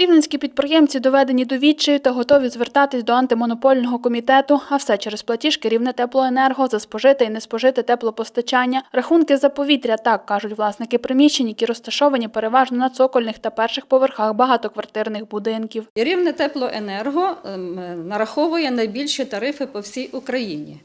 Рівненські підприємці доведені до відчаю та готові звертатись до антимонопольного комітету, а все через платіжки рівне теплоенерго за спожите і неспожите теплопостачання. Рахунки за повітря, так кажуть власники приміщень, які розташовані переважно на цокольних та перших поверхах багатоквартирних будинків. Рівне теплоенерго ем, нараховує найбільші тарифи по всій Україні.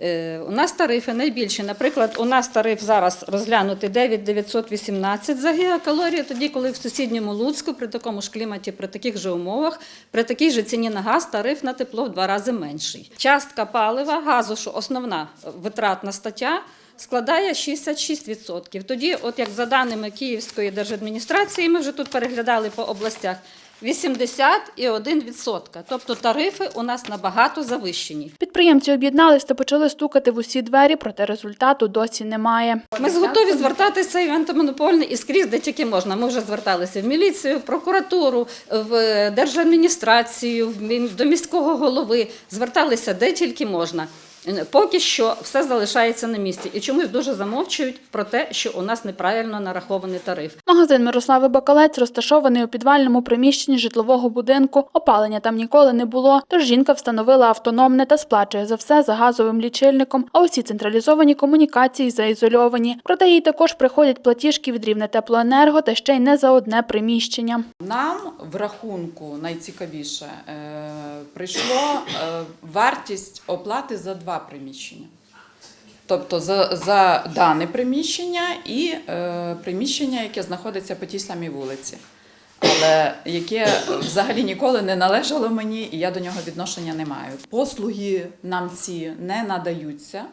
Е, У нас тарифи найбільші. Наприклад, у нас тариф зараз розглянути 9,918 за гігакалорію, тоді, коли в сусідньому Луцьку при такому ж кліматі, при таких же умовах, при такій же ціні на газ, тариф на тепло в два рази менший. Частка палива, газу, що основна витратна стаття, складає 66%. Тоді, от як за даними Київської держадміністрації, ми вже тут переглядали по областях, 81%. Тобто тарифи у нас набагато завищені. Підприємці об'єднались та почали стукати в усі двері, проте результату досі немає. Ми готові звертатися і в антимонопольний і скрізь, де тільки можна. Ми вже зверталися в міліцію, в прокуратуру, в держадміністрацію, до міського голови. Зверталися де тільки можна. Поки що все залишається на місці і чомусь дуже замовчують про те, що у нас неправильно нарахований тариф. Магазин Мирослави Бакалець розташований у підвальному приміщенні житлового будинку. Опалення там ніколи не було, тож жінка встановила автономне та сплачує за все за газовим лічильником, а усі централізовані комунікації заізольовані. Проте їй також приходять платіжки від рівне теплоенерго та ще й не за одне приміщення. Нам в рахунку найцікавіше е, прийшло е, вартість оплати за два приміщення. Тобто за, за дане приміщення і е, приміщення, яке знаходиться по тій самій вулиці, але яке взагалі ніколи не належало мені, і я до нього відношення не маю. Послуги нам ці не надаються.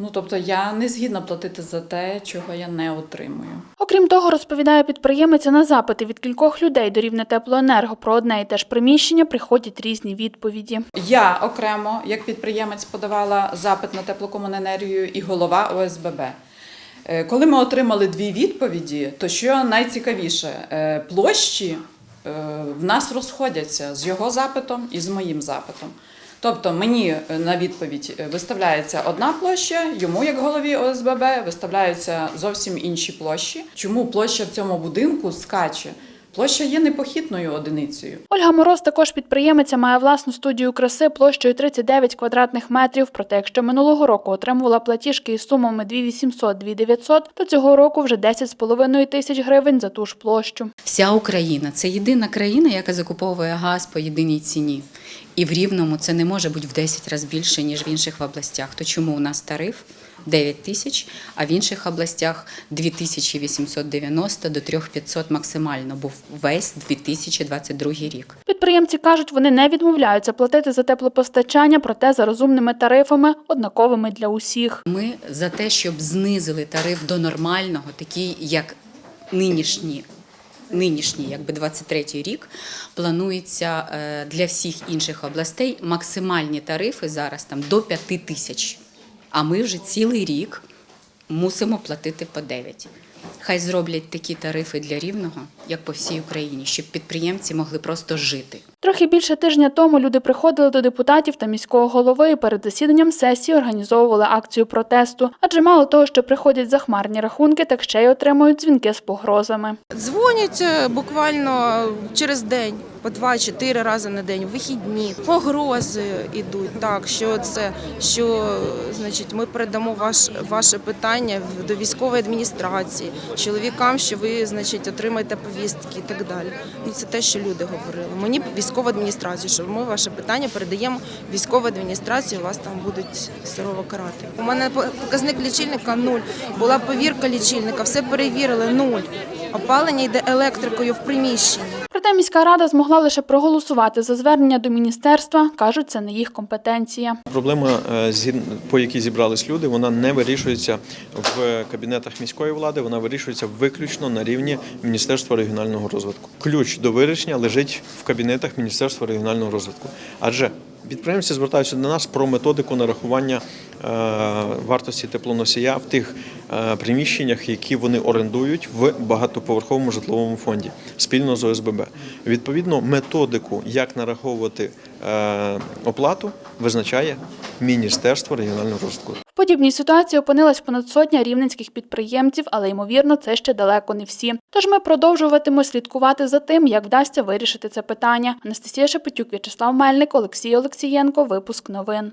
Ну тобто я не згідна платити за те, чого я не отримую. Окрім того, розповідає підприємиця на запити від кількох людей до рівне теплоенерго про одне і те ж приміщення приходять різні відповіді. Я окремо, як підприємець, подавала запит на теплокомуненергію і голова ОСББ. Е, Коли ми отримали дві відповіді, то що найцікавіше, е, площі е, в нас розходяться з його запитом і з моїм запитом. Тобто мені е, на відповідь е, виставляється одна площа, йому, як голові ОСББ, виставляються зовсім інші площі. Чому площа в цьому будинку скаче? Площа є непохитною одиницею. Ольга Мороз, також підприємиця, має власну студію краси площею 39 квадратних метрів. Проте, якщо минулого року отримувала платіжки із сумами 2800 2900 то цього року вже 10,5 тисяч гривень за ту ж площу. Вся Україна це єдина країна, яка закуповує газ по єдиній ціні. І в Рівному це не може бути в 10 разів більше, ніж в інших областях. То чому у нас тариф 9 тисяч, а в інших областях 2890 до 3500 максимально був весь 2022 рік. Підприємці кажуть, вони не відмовляються платити за теплопостачання, проте за розумними тарифами, однаковими для усіх. Ми за те, щоб знизили тариф до нормального, такий як нинішні. Нинішній, якби 23-й рік, планується е, для всіх інших областей максимальні тарифи зараз там до 5 тисяч. А ми вже цілий рік мусимо платити по 9. Хай зроблять такі тарифи для рівного, як по всій Україні, щоб підприємці могли просто жити. Трохи більше тижня тому люди приходили до депутатів та міського голови і перед засіданням сесії організовували акцію протесту. Адже мало того, що приходять захмарні рахунки, так ще й отримують дзвінки з погрозами. Дзвонять е, буквально через день, по два-чотири рази на день, вихідні, погрози йдуть. Так, що це що значить, ми передамо ваш ваше питання до військової адміністрації, чоловікам, що ви значить отримаєте повістки і так далі. Ну це те, що люди говорили. Мені військова адміністрацію, що ми ваше питання передаємо військову адміністрацію, вас там будуть сурово карати. У мене по- показник лічильника нуль. Була повірка лічильника, все перевірили нуль. Опалення йде електрикою в приміщенні. Проте міська рада змогла лише проголосувати за звернення до міністерства. кажуть, це не їх компетенція. Проблема, е, по якій зібрались люди, вона не вирішується в кабінетах міської влади, вона вирішується виключно на рівні Міністерства регіонального розвитку. Ключ до вирішення лежить в кабінетах Міністерства регіонального розвитку. Адже підприємці звертаються до нас про методику нарахування вартості теплоносія в тих е, приміщеннях, які вони орендують в багатоповерховому житловому фонді спільно з ОСББ. Відповідно, методику, як нараховувати е, оплату, визначає Міністерство регіонального розвитку. Подібній ситуації опинилась понад сотня рівненських підприємців, але ймовірно, це ще далеко не всі. Тож ми продовжуватимемо слідкувати за тим, як вдасться вирішити це питання. Анастасія Шепетюк, В'ячеслав Мельник, Олексій Олексієнко. Випуск новин.